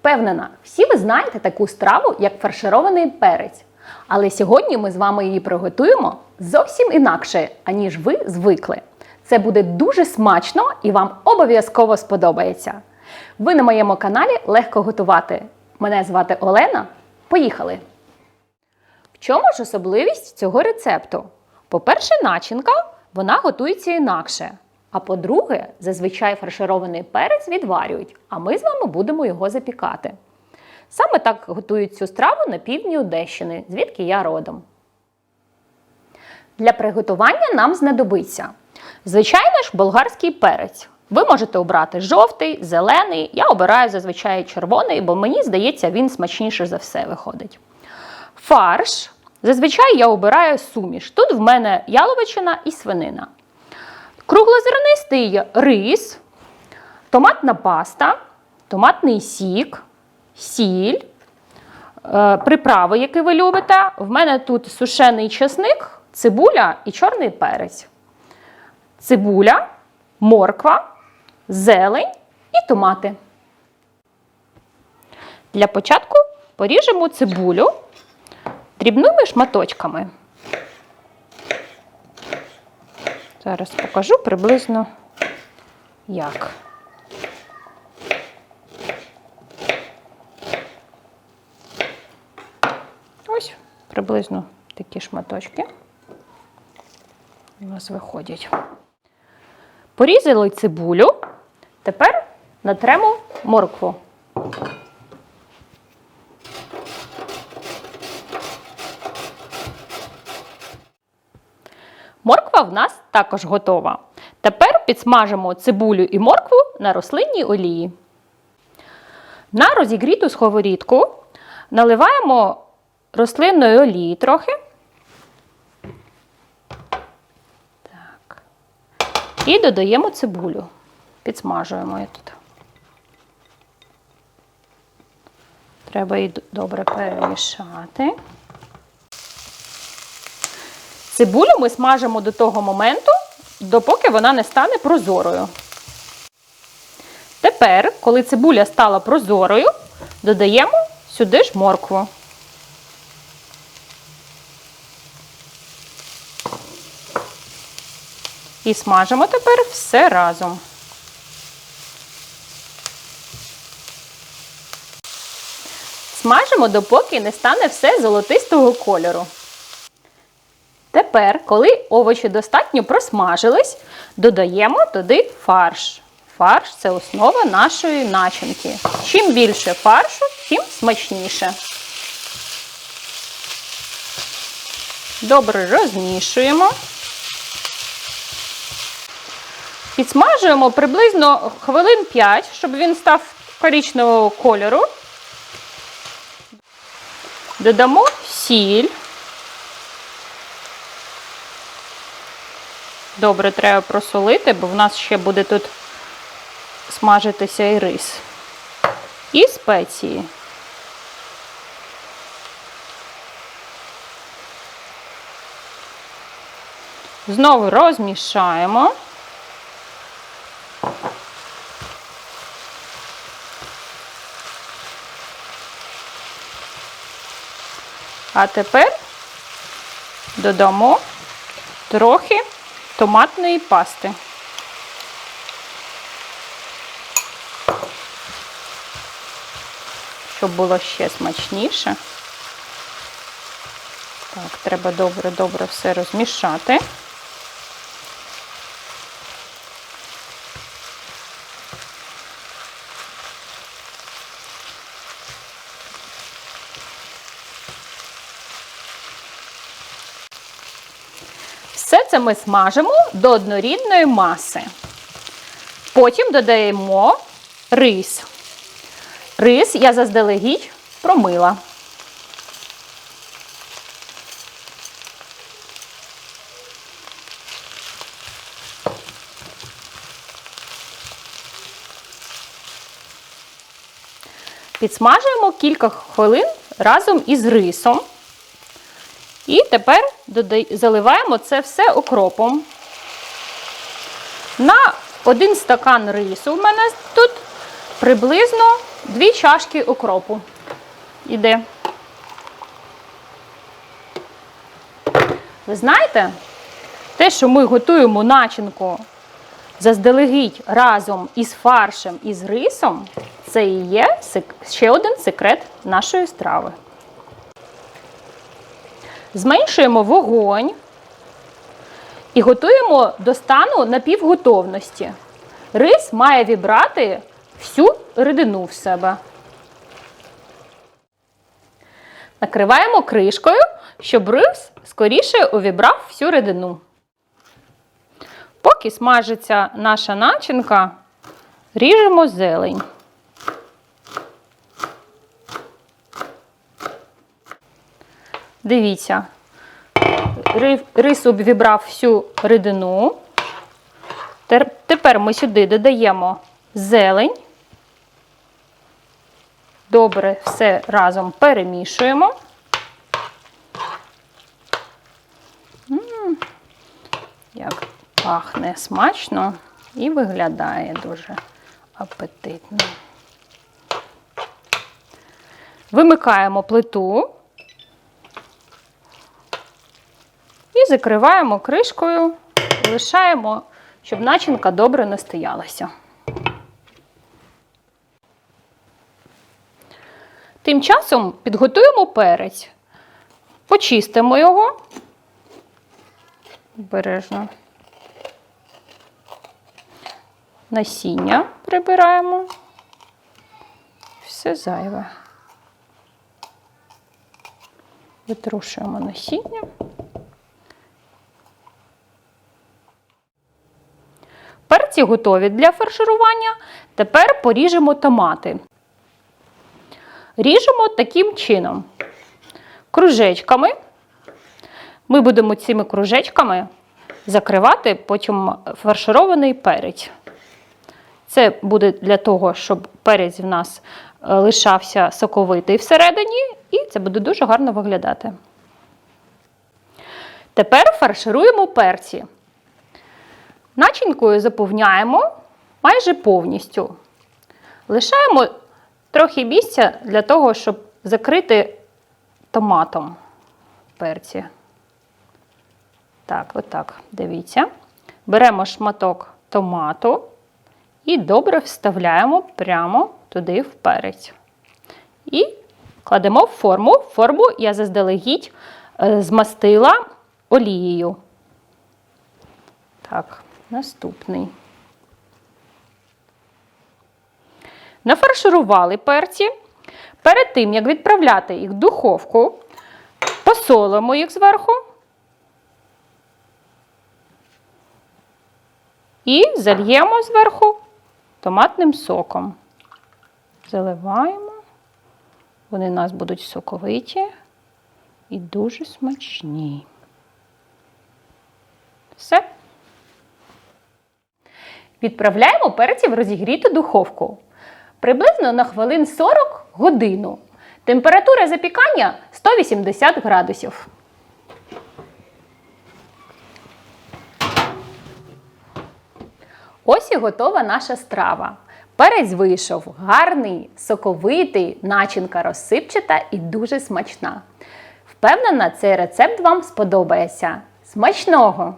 Впевнена, всі ви знаєте таку страву, як фарширований перець. Але сьогодні ми з вами її приготуємо зовсім інакше, аніж ви звикли. Це буде дуже смачно і вам обов'язково сподобається. Ви на моєму каналі Легко готувати. Мене звати Олена. Поїхали! В чому ж особливість цього рецепту? По-перше, начинка вона готується інакше. А по-друге, зазвичай фарширований перець відварюють, а ми з вами будемо його запікати. Саме так готують цю страву на півдні Одещини, звідки я родом. Для приготування нам знадобиться звичайно ж болгарський перець. Ви можете обрати жовтий, зелений. Я обираю зазвичай червоний, бо мені здається, він смачніше за все виходить. Фарш. Зазвичай я обираю суміш. Тут в мене яловичина і свинина. Круглозернистий рис, томатна паста, томатний сік, сіль, е, приправи, які ви любите. В мене тут сушений чесник, цибуля і чорний перець. Цибуля, морква, зелень і томати. Для початку поріжемо цибулю дрібними шматочками. Зараз покажу приблизно як. Ось приблизно такі шматочки у нас виходять. Порізали цибулю, тепер натремо моркву. Морква в нас також готова. Тепер підсмажимо цибулю і моркву на рослинній олії. На розігріту сковорідку наливаємо рослинної олії трохи. Так. І додаємо цибулю. Підсмажуємо її тут. Треба її добре перемішати. Цибулю ми смажимо до того моменту, допоки вона не стане прозорою. Тепер, коли цибуля стала прозорою, додаємо сюди ж моркву. І смажимо тепер все разом. Смажимо, допоки не стане все золотистого кольору. Тепер, коли овочі достатньо просмажились, додаємо туди фарш. Фарш це основа нашої начинки. Чим більше фаршу, тим смачніше. Добре розмішуємо. Підсмажуємо приблизно хвилин 5, щоб він став коричневого кольору. Додамо сіль. Добре треба просолити, бо в нас ще буде тут смажитися і рис. І спеції. Знову розмішаємо. А тепер додамо трохи томатної пасти. Щоб було ще смачніше. Так, треба добре-добре все розмішати. Все це ми смажимо до однорідної маси. Потім додаємо рис. Рис я заздалегідь промила. Підсмажуємо кілька хвилин разом із рисом. І тепер заливаємо це все окропом. На один стакан рису в мене тут приблизно дві чашки укропу. Іде. Ви знаєте, те, що ми готуємо начинку заздалегідь разом із фаршем і з рисом, це і є ще один секрет нашої страви. Зменшуємо вогонь і готуємо до стану напівготовності. Рис має вібрати всю рідину в себе. Накриваємо кришкою, щоб рис скоріше увібрав всю рідину. Поки смажиться наша начинка, ріжемо зелень. Дивіться, рис обвібрав всю рідину. Тепер ми сюди додаємо зелень. Добре все разом перемішуємо. Як пахне смачно і виглядає дуже апетитно. Вимикаємо плиту закриваємо кришкою, лишаємо, щоб начинка добре настоялася. Тим часом підготуємо перець, почистимо його обережно. Насіння прибираємо. Все зайве. Витрушуємо насіння. Перці готові для фарширування. Тепер поріжемо томати. Ріжемо таким чином. Кружечками. Ми будемо цими кружечками закривати потім фарширований перець. Це буде для того, щоб перець в нас е, лишався соковитий всередині, і це буде дуже гарно виглядати. Тепер фаршируємо перці. Начинкою заповняємо майже повністю. Лишаємо трохи місця для того, щоб закрити томатом перці. Так, отак, дивіться. Беремо шматок томату і добре вставляємо прямо туди в перець. І кладемо в форму. Форму я заздалегідь е, змастила олією. Так, наступний. Нафарширували перці. Перед тим, як відправляти їх в духовку, посолимо їх зверху. І зальємо зверху томатним соком. Заливаємо. Вони у нас будуть соковиті і дуже смачні. Все. Відправляємо перці в розігріту духовку. Приблизно на хвилин 40 годину. Температура запікання 180 градусів. Ось і готова наша страва. Перець вийшов гарний, соковитий, начинка розсипчата і дуже смачна. Впевнена, цей рецепт вам сподобається. Смачного!